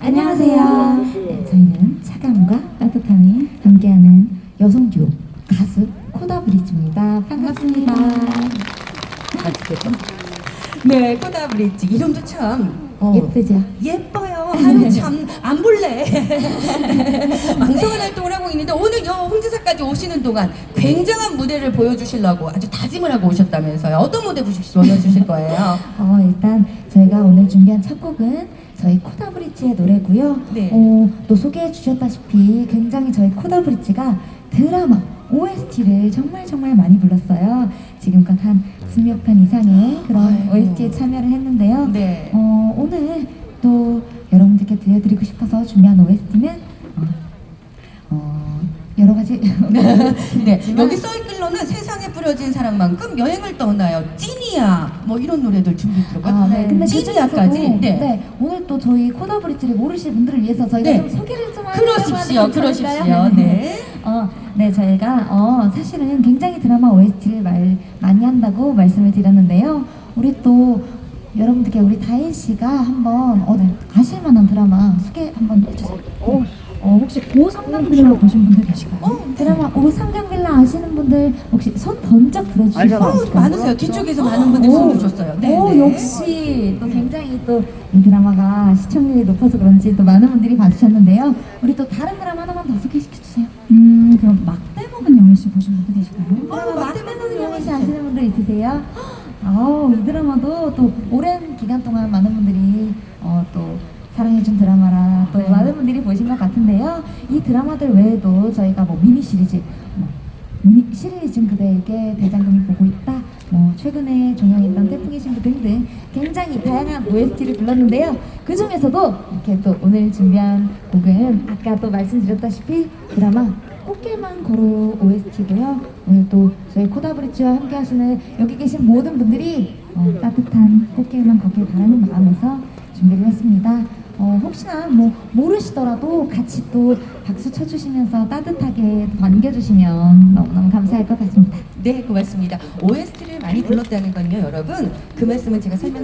안녕하세요. 네, 저희는 차가움과 따뜻함이 함께하는 여성 듀오 가수 코다브리즈입니다. 반갑습니다. 네, 코다 브릿지 이름도 참 어, 예쁘죠? 예뻐요. 아유 참안 볼래. 왕성한 활동을 하고 있는데 오늘 여 홍지사까지 오시는 동안 굉장한 무대를 보여주시려고 아주 다짐을 하고 오셨다면서요. 어떤 무대 보시- 보여주실 거예요? 어, 일단 저희가 오늘 준비한 첫 곡은 저희 코다브리지의 노래고요. 네. 어, 또 소개해 주셨다시피 굉장히 저희 코다브리지가 드라마 OST를 정말 정말 많이 불렀어요. 지금껏 한 10여 편 이상의 그런 아이고. OST에 참여를 했는데요. 네. 어, 오늘 또 여러분들께 들려드리고 싶어서 준비한 OST는 어, 어, 여러 가지 네, 여기 써있길로는 세상에 뿌려진 사랑만큼 여행을 떠나요. 찐이야. 뭐 이런 노래들 준비 들어가. 아, 네. 근데 찐이야까지. 그중에서도 네. 네. 오늘 또 저희 코다브리지를 모르실 분들을 위해서 저희가 네. 좀 소개를 좀 하려고 그러십시오. 하는 그러십시오. 괜찮을까요? 네. 어, 네, 저희가 어, 사실은 굉장히 드라마 OST를 말, 많이 한다고 말씀을 드렸는데요. 우리 또 여러분들께 우리 다인 씨가 한번 어, 네, 아실 만한 드라마 소개 한번 해주세요. 어, 어, 혹시 고성남빌라 보신 분들 계실까요? 어, 드라마 오성남빌라 아시는 분들 혹시 손 번쩍 들어주실 수 어, 있을까요? 많으세요. 뒤쪽에서 많은 분들이 오, 손을 줬어요. 네. 오, 네. 역시 또 굉장히 또 이 드라마가 시청률이 높아서 그런지 또 많은 분들이 봐주셨는데요. 우리 또 다른 드라마 하나만 더 소개시켜 주세요. 음 그럼 막대 먹은 영희 씨 보신 분들 계실까요? 어, 막대먹는 영희 씨 아시는 분들 있으세요? 아우 이 드라마도 또 오랜 기간 동안 많은 분들이 어, 또 사랑해준 드라마라 분들이 보신 것 같은데요. 이 드라마들 외에도 저희가 뭐 미니 시리즈, 뭐 미니 시리즈 그대에게 대장금이 보고 있다. 뭐 최근에 종영했던 태풍의 신부 등등 굉장히 다양한 OST를 불렀는데요. 그 중에서도 이렇게 또 오늘 준비한 곡은 아까 또 말씀드렸다시피 드라마 꽃길만 걸어 OST고요. 오늘 또 저희 코다브리지와 함께 하시는 여기 계신 모든 분들이 어, 따뜻한 꽃길만 걷길 바라는 마음에서 준비를 했습니다. 어, 혹시나 뭐 모르시더라도 같이 또 박수 쳐주시면서 따뜻하게 반겨주시면 너무너무 감사할 것 같습니다. 네, 고맙습니다. OST를 많이 불렀다는 건요, 여러분. 그 말씀은 제가 설명